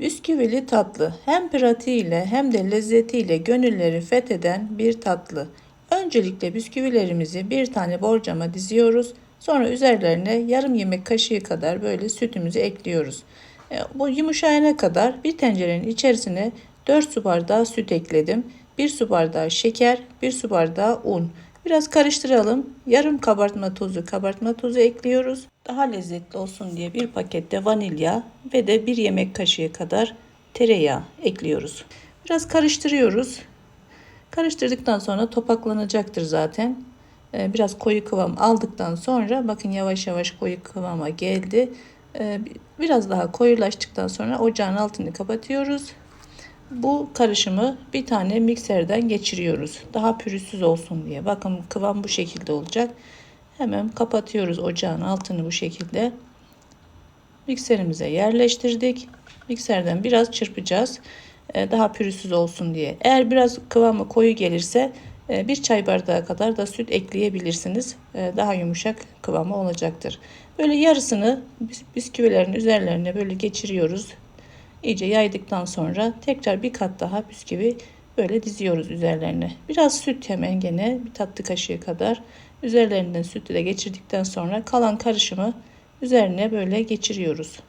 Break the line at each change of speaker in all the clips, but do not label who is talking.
Bisküvili tatlı hem pratiğiyle hem de lezzetiyle gönülleri fetheden bir tatlı. Öncelikle bisküvilerimizi bir tane borcama diziyoruz. Sonra üzerlerine yarım yemek kaşığı kadar böyle sütümüzü ekliyoruz. E, Bu yumuşayana kadar bir tencerenin içerisine 4 su bardağı süt ekledim. 1 su bardağı şeker, 1 su bardağı un. Biraz karıştıralım. Yarım kabartma tozu, kabartma tozu ekliyoruz. Daha lezzetli olsun diye bir pakette vanilya ve de bir yemek kaşığı kadar tereyağı ekliyoruz. Biraz karıştırıyoruz. Karıştırdıktan sonra topaklanacaktır zaten. Ee, Biraz koyu kıvam aldıktan sonra bakın yavaş yavaş koyu kıvama geldi. Ee, Biraz daha koyulaştıktan sonra ocağın altını kapatıyoruz. Bu karışımı bir tane mikserden geçiriyoruz. Daha pürüzsüz olsun diye. Bakın kıvam bu şekilde olacak. Hemen kapatıyoruz ocağın altını bu şekilde. Mikserimize yerleştirdik. Mikserden biraz çırpacağız. Ee, Daha pürüzsüz olsun diye. Eğer biraz kıvamı koyu gelirse e, bir çay bardağı kadar da süt ekleyebilirsiniz. Ee, Daha yumuşak kıvamı olacaktır. Böyle yarısını bis- bisküvilerin üzerlerine böyle geçiriyoruz. İyice yaydıktan sonra tekrar bir kat daha bisküvi böyle diziyoruz üzerlerine. Biraz süt hemen gene bir tatlı kaşığı kadar üzerlerinden sütü de geçirdikten sonra kalan karışımı üzerine böyle geçiriyoruz.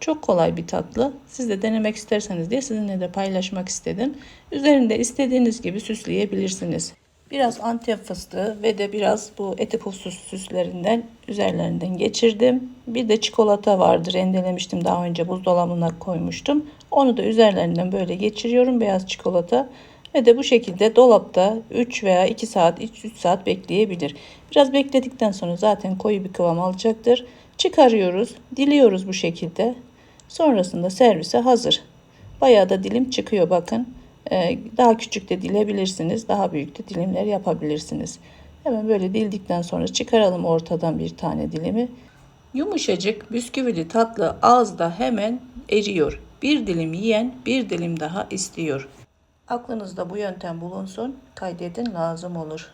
Çok kolay bir tatlı. Siz de denemek isterseniz diye sizinle de paylaşmak istedim. Üzerinde istediğiniz gibi süsleyebilirsiniz. Biraz antep fıstığı ve de biraz bu eti pufsuz süslerinden üzerlerinden geçirdim. Bir de çikolata vardı rendelemiştim daha önce buzdolabına koymuştum. Onu da üzerlerinden böyle geçiriyorum beyaz çikolata. Ve de bu şekilde dolapta 3 veya 2 saat 3 saat bekleyebilir. Biraz bekledikten sonra zaten koyu bir kıvam alacaktır. Çıkarıyoruz, diliyoruz bu şekilde. Sonrasında servise hazır. Bayağı da dilim çıkıyor bakın. Ee, daha küçük de dilebilirsiniz. Daha büyük de dilimler yapabilirsiniz. Hemen böyle dildikten sonra çıkaralım ortadan bir tane dilimi. Yumuşacık bisküvili tatlı ağızda hemen eriyor. Bir dilim yiyen bir dilim daha istiyor. Aklınızda bu yöntem bulunsun. Kaydedin lazım olur.